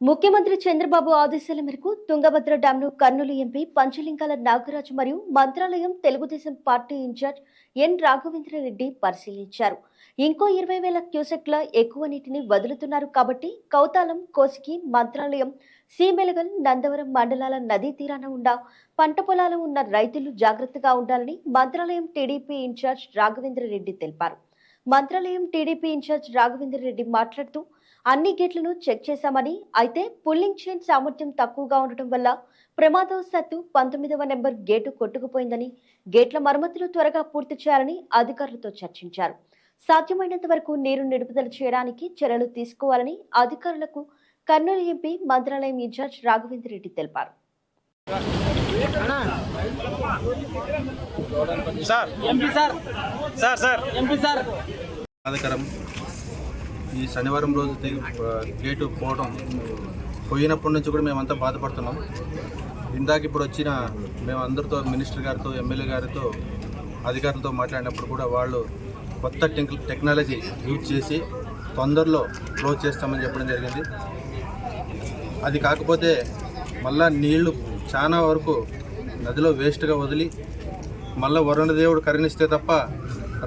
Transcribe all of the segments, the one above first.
ముఖ్యమంత్రి చంద్రబాబు ఆదేశాల మేరకు తుంగభద్ర డ్యాంను కర్నూలు ఎంపీ పంచలింగాల నాగరాజు మరియు Mantralayam Telugu Desam party incharge N Raghavendra Reddy పరిశీలించారు. ఇంకో ఇరవై వేల క్యూసెక్ల ఎక్కువ నీటిని వదులుతున్నారు కాబట్టి కౌతాలం కోసికి మంత్రాలయం సీమెలగల్ నందవరం మండలాల నదీ తీరాన ఉన్న పంట పొలాలు ఉన్న రైతులు జాగ్రత్తగా ఉండాలని మంత్రాలయం టీడీపీ ఇన్ఛార్జ్ రాఘవేంద్రరెడ్డి తెలిపారు. మంత్రాలయం టీడీపీ ఇన్ఛార్జ్ రాఘవేంద్రరెడ్డి మాట్లాడుతూ అన్ని గేట్లను చెక్ చేశామని అయితే పుల్లింగ్ చైన్ సామర్థ్యం తక్కువగా ఉండటం వల్ల ప్రమాదవశాత్తు పంతొమ్మిదవ నెంబర్ గేటు కొట్టుకుపోయిందని గేట్ల మరమ్మతులు త్వరగా పూర్తి చేయాలని అధికారులతో చర్చించారు. సాధ్యమైనంత వరకు నీరు నిలుపుదల చేయడానికి చర్యలు తీసుకోవాలని అధికారులకు కర్నూలు ఎంపీ మంత్రాలయం ఇన్ఛార్జ్ రాఘవేంద్ర రెడ్డి తెలిపారు. Sir. MP sir. Sir sir. MP sir. బాధాకరం. ఈ శనివారం రోజు గేటు పోవడం పోయినప్పటి నుంచి కూడా మేమంతా బాధపడుతున్నాం. ఇందాక ఇప్పుడు వచ్చిన మేము అందరితో మినిస్టర్ గారితో ఎమ్మెల్యే గారితో అధికారులతో మాట్లాడినప్పుడు కూడా వాళ్ళు కొత్త టెక్నాలజీ యూజ్ చేసి తొందరలో క్లోజ్ చేస్తామని చెప్పడం జరిగింది. అది కాకపోతే మళ్ళా నీళ్ళు చాలా వరకు నదిలో వేస్ట్గా వదిలి మళ్ళీ వరుణ దేవుడు కరుణిస్తే తప్ప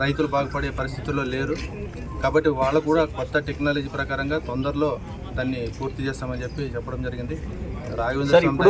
రైతులు బాగుపడే పరిస్థితుల్లో లేరు. కాబట్టి వాళ్ళు కూడా కొత్త టెక్నాలజీ ప్రకారంగా తొందరలో దాన్ని పూర్తి చేస్తామని చెప్పి చెప్పడం జరిగింది. రాఘవేంద్ర